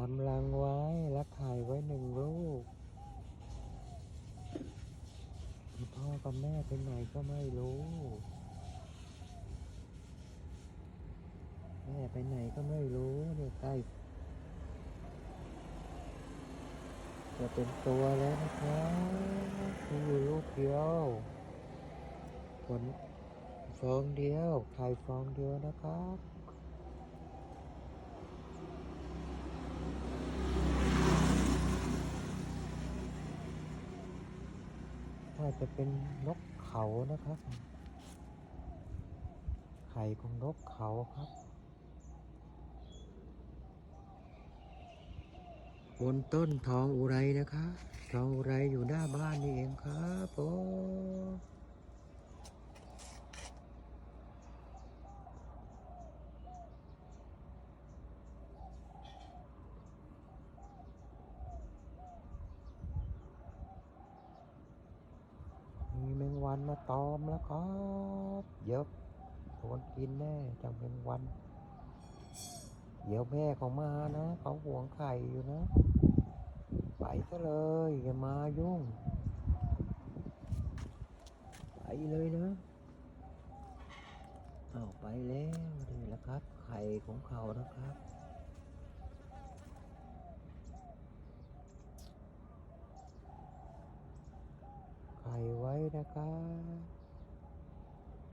ทำรังไว้และไข่ไว้หนึ่งลูกพ่อกับแม่เป็นไหนก็ไม่รู้ แม่ไปไหนก็ไม่รู้เดี๋ยวใกล้จะเป็นตัวแล้วนะครับคืออยู่ลูกเดียวผลฟองเดียวไข่ฟองเดียวนะครับาจะเป็นนกเขานะครับ ไข่ของนกเขาครับ บนต้นทองอุไรนะคะ ทองอุไรอยู่หน้าบ้านนี่เองครับโอ้มีแมง วันมาตอมแล้วครับเยอะโดนกินแน่จังแมงวัน เดี๋ยวแม่เขามานะเขาห่วงไข่อยู่นะ ไปซะเลยอย่ามายุ่ง ไปเลยนะเอาไปแล้วนี่แหละครับ ไข่ของเขานะครับ ไว้นะครับ